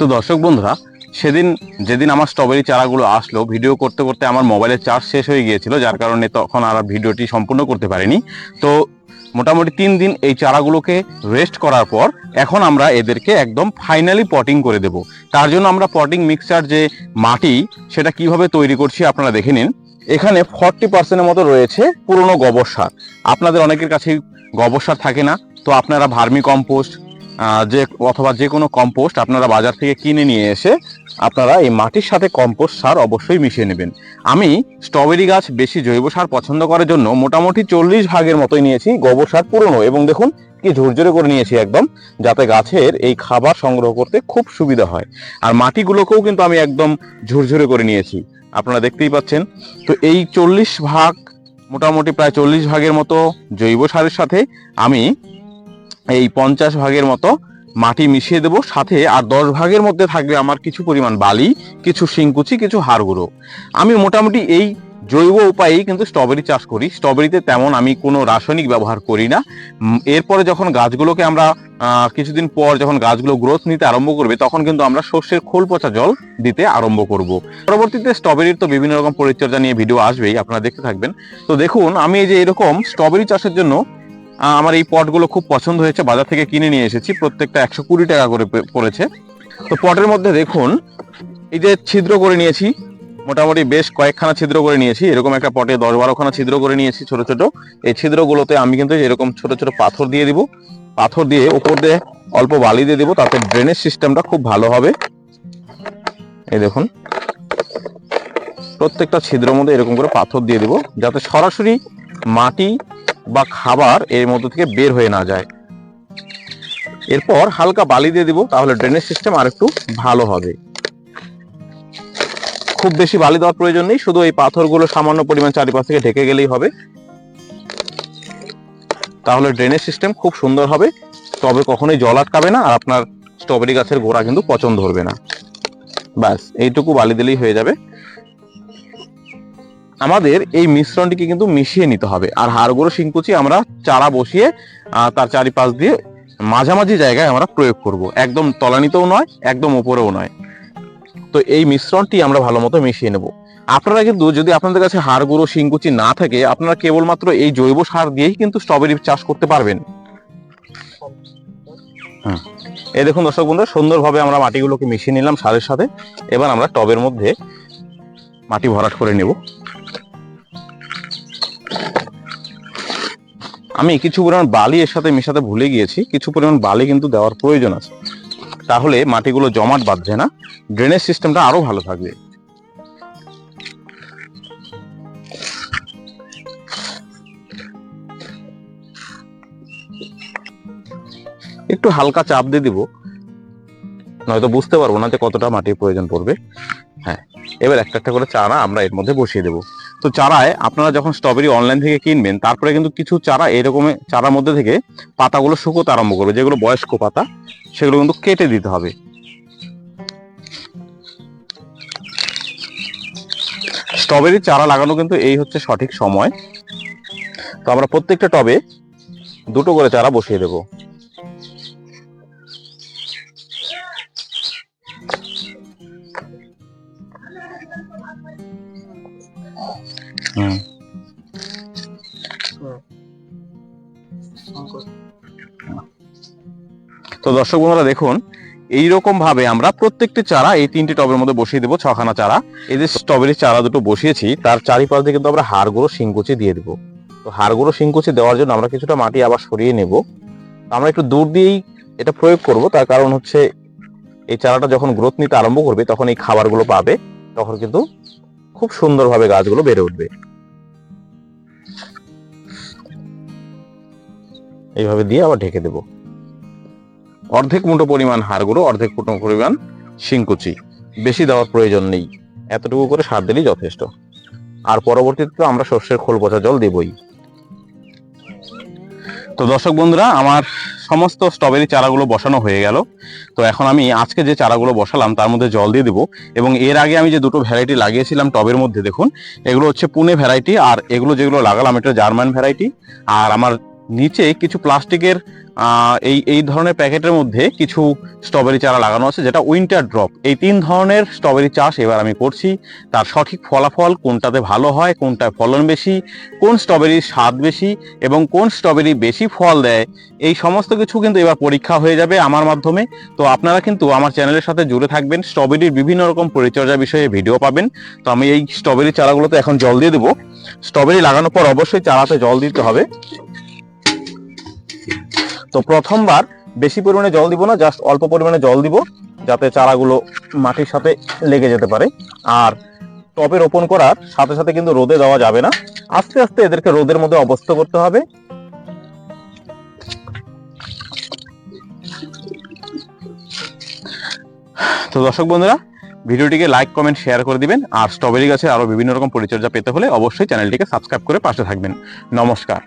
তো দর্শক বন্ধুরা, সেদিন যেদিন আমার স্ট্রবেরি চারাগুলো আসলো ভিডিও করতে করতে আমার মোবাইলের চার্জ শেষ হয়ে গিয়েছিল, যার কারণে তখন আর ভিডিওটি সম্পূর্ণ করতে পারিনি। তো মোটামুটি তিন দিন এই চারাগুলোকে রেস্ট করার পর, এখন আমরা এদেরকে একদম ফাইনালি পটিং করে দেব। তার জন্য আমরা পটিং মিক্সচার যে মাটি, সেটা কীভাবে তৈরি করছি আপনারা দেখে নিন। এখানে ফর্টি পার্সেন্টের মতো রয়েছে পুরনো গোবর সার। আপনাদের অনেকের কাছে গোবর সার থাকে না, তো আপনারা ভার্মি কম্পোস্ট যে অথবা যে কোনো কম্পোস্ট আপনারা বাজার থেকে কিনে নিয়ে এসে আপনারা এই মাটির সাথে কম্পোস্ট সার অবশ্যই মিশিয়ে নেবেন। আমি স্ট্রবেরি গাছ বেশি জৈব সার পছন্দ করার জন্য মোটামুটি চল্লিশ ভাগের মতোই নিয়েছি, গোবর সার পুরনো এবং দেখুন কি ঝুরঝুরে করে নিয়েছি একদম, যাতে গাছের এই খাবার সংগ্রহ করতে খুব সুবিধা হয়। আর মাটিগুলোকেও কিন্তু আমি একদম ঝুরঝুরে করে নিয়েছি, আপনারা দেখতেই পাচ্ছেন। তো এই চল্লিশ ভাগ, মোটামুটি প্রায় চল্লিশ ভাগের মতো জৈব সারের সাথে আমি এই পঞ্চাশ ভাগের মতো মাটি মিশিয়ে দেব। সাথে আর দশ ভাগের মধ্যে থাকবে আমার কিছু পরিমাণ বালি, কিছু শিংকুচি, কিছু হাড় গুঁড়ো আমি মোটামুটি এই জৈব উপায়েই কিন্তু স্ট্রবেরি চাষ করি। স্ট্রবেরিতে তেমন আমি কোনো রাসায়নিক ব্যবহার করি না। এরপরে যখন গাছগুলোকে আমরা কিছুদিন পর যখন গাছগুলো গ্রোথ নিতে আরম্ভ করবে, তখন কিন্তু আমরা শস্যের খোল পচা জল দিতে আরম্ভ করব। পরবর্তীতে স্ট্রবেরির তো বিভিন্ন রকম পরিচর্যা নিয়ে ভিডিও আসবেই, আপনারা দেখতে থাকবেন। তো দেখুন, আমি এই যে এরকম স্ট্রবেরি চাষের জন্য আমার এই পটগুলো খুব পছন্দ হয়েছে, বাজার থেকে কিনে নিয়ে এসেছি, প্রত্যেকটা একশো কুড়ি টাকা করে পড়েছে। তো পটের মধ্যে দেখুন, এই যে ছিদ্র করে নিয়েছি, মোটামুটি বেশ কয়েকখানা ছিদ্র করে নিয়েছি, এরকম একটা পটে দশ বারোখানা ছিদ্র করে নিয়েছি ছোট ছোট। এই ছিদ্রগুলোতে আমি কিন্তু এরকম ছোট ছোট পাথর দিয়ে দিব। পাথর দিয়ে ওপর দিয়ে অল্প বালি দিয়ে দিব, তাতে ড্রেনেজ সিস্টেমটা খুব ভালো হবে। এই দেখুন, প্রত্যেকটা ছিদ্রের মধ্যে এরকম করে পাথর দিয়ে দিব, যাতে সরাসরি মাটি বা খাবার এর মধ্যে থেকে বের হয়ে না যায়। এরপর হালকা বালি দিয়ে দিব, তাহলে ড্রেনেজ সিস্টেম আর একটু ভালো হবে। খুব বেশি বালি দেওয়ার প্রয়োজন নেই, শুধু এই পাথরগুলো সামান্য পরিমাণ চারিপাশ থেকে ঢেকে গেলেই হবে। তাহলে ড্রেনেজ সিস্টেম খুব সুন্দর হবে, তবে কখনোই জল আটকাবে না, আর আপনার স্ট্রবেরি গাছের গোড়া কিন্তু পচন ধরবে না। ব্যাস, এইটুকু বালি দিলেই হয়ে যাবে। আমাদের এই মিশ্রণটিকে কিন্তু মিশিয়ে নিতে হবে। আর হাড়গুঁড়ো শিংকুচি আমরা চারা বসিয়ে তার চারিপাশ দিয়ে মাঝামাঝি জায়গায় আমরা প্রয়োগ করব। একদম তলানিতেও নয়, একদম উপরেও নয়। তো এই মিশ্রণটি আমরা ভালো মতো মিশিয়ে নেব। আপনারা কিন্তু যদি আপনাদের কাছে হাড় গুঁড়ো শিংকুচি না থাকে, আপনারা কেবলমাত্র এই জৈব সার দিয়েই কিন্তু স্ট্রবেরি চাষ করতে পারবেন। এই দেখুন দর্শক বন্ধুরা সুন্দরভাবে আমরা মাটিগুলোকে মিশিয়ে নিলাম সারের সাথে। এবার আমরা টবের মধ্যে মাটি ভরাট করে নেব। আমি কিছু পরিমাণ বালি এর সাথে মেশাতে ভুলে গিয়েছি, কিছু পরিমাণ বালি কিন্তু দেওয়ার প্রয়োজন আছে। তাহলে মাটিগুলো জমাট বাঁধছে না ড্রেনেজ সিস্টেমটা আরও ভালো থাকবে। একটু হালকা চাপ দিয়ে দিব, নয়তো বুঝতে পারব না যে কতটা মাটির প্রয়োজন পড়বে। এবার একটা একটা করে চারা আমরা এর মধ্যে বসিয়ে দেবো। তো চারায় আপনারা যখন স্ট্রবেরি অনলাইন থেকে কিনবেন, তারপরে কিন্তু কিছু চারা এরকম, চারার মধ্যে থেকে পাতাগুলো শুকোতে আরম্ভ করবে, যেগুলো বয়স্ক পাতা, সেগুলো কিন্তু কেটে দিতে হবে। স্ট্রবেরি চারা লাগানো কিন্তু এই হচ্ছে সঠিক সময়। তো আমরা প্রত্যেকটা টবে দুটো করে চারা বসিয়ে দেব। তো দর্শক বন্ধুরা দেখুন এইরকম ভাবে আমরা প্রত্যেকটি চারা এই তিনটি টবের মধ্যে বসিয়ে দেবো, ছখানা চারা। এই যে স্ট্রবেরি চারা দুটো বসিয়েছি, তার চারিপাশ দিয়ে কিন্তু আমরা হাড়গুঁড়ো শিংকুচি দিয়ে দেবো। তো হাড়গুঁড়ো শিংকুচি দেওয়ার জন্য আমরা কিছুটা মাটি আবার সরিয়ে নেব। আমরা একটু দূর দিয়েই এটা প্রয়োগ করব, তার কারণ হচ্ছে এই চারাটা যখন গ্রোথ নিতে আরম্ভ করবে, তখন এই খাবারগুলো পাবে, তখন কিন্তু খুব সুন্দরভাবে গাছগুলো বেড়ে উঠবে। এইভাবে দিয়ে আবার ঢেকে দেবো। অর্ধেক মুঠো পরিমাণ হাড়গুঁড়ো, অর্ধেক মুঠো পরিমাণ শিংকুচি। বেশি দেওয়ার প্রয়োজন নেই। এতটুকু করে সার দিলেই যথেষ্ট। আর পরবর্তীতে তো আমরা শস্যের খোল পচা জল দেবই। তো দর্শক বন্ধুরা, আমার সমস্ত স্ট্রবেরি চারাগুলো বসানো হয়ে গেল। তো এখন আমি আজকে যে চারাগুলো বসালাম, তার মধ্যে জল দিয়ে দেবো। এবং এর আগে আমি যে দুটো ভ্যারাইটি লাগিয়েছিলাম টবের মধ্যে, দেখুন, এগুলো হচ্ছে পুনে ভ্যারাইটি, আর এগুলো যেগুলো লাগালাম, এটা জার্মান ভ্যারাইটি। আর আমার নিচে কিছু প্লাস্টিকের এই এই ধরনের প্যাকেটের মধ্যে কিছু স্ট্রবেরি চারা লাগানো আছে, যেটা উইন্টার ড্রপ। এই তিন ধরনের স্ট্রবেরি চাষ এবার আমি করছি। তার সঠিক ফলাফল কোনটাতে ভালো হয়, কোনটায় ফলন বেশি, কোন স্ট্রবেরির স্বাদ বেশি এবং কোন স্ট্রবেরি বেশি ফল দেয়, এই সমস্ত কিছু কিন্তু এবার পরীক্ষা হয়ে যাবে আমার মাধ্যমে। তো আপনারা কিন্তু আমার চ্যানেলের সাথে জুড়ে থাকবেন। স্ট্রবেরির বিভিন্ন রকম পরিচর্যা বিষয়ে ভিডিও পাবেন। তো আমি এই স্ট্রবেরি চারাগুলোতে এখন জল দিয়ে দেবো। স্ট্রবেরি লাগানোর পর অবশ্যই চারাতে জল দিতে হবে। তো প্রথমবার বেশি পরিমাণে জল দিব না জাস্ট অল্প পরিমাণে জল দিব, যাতে চারাগুলো মাটির সাথে লেগে যেতে পারে। আর টবে রোপণ করার সাথে সাথে কিন্তু রোদে দেওয়া যাবে না। আস্তে আস্তে এদেরকে রোদের মধ্যে অবস্থ করতে হবে। তো দর্শক বন্ধুরা, ভিডিওটিকে লাইক কমেন্ট শেয়ার করে দিবেন। আর স্ট্রবেরি গাছের আরও বিভিন্ন রকম পরিচর্যা পেতে হলে অবশ্যই চ্যানেলটিকে সাবস্ক্রাইব করে পাশে থাকবেন। নমস্কার।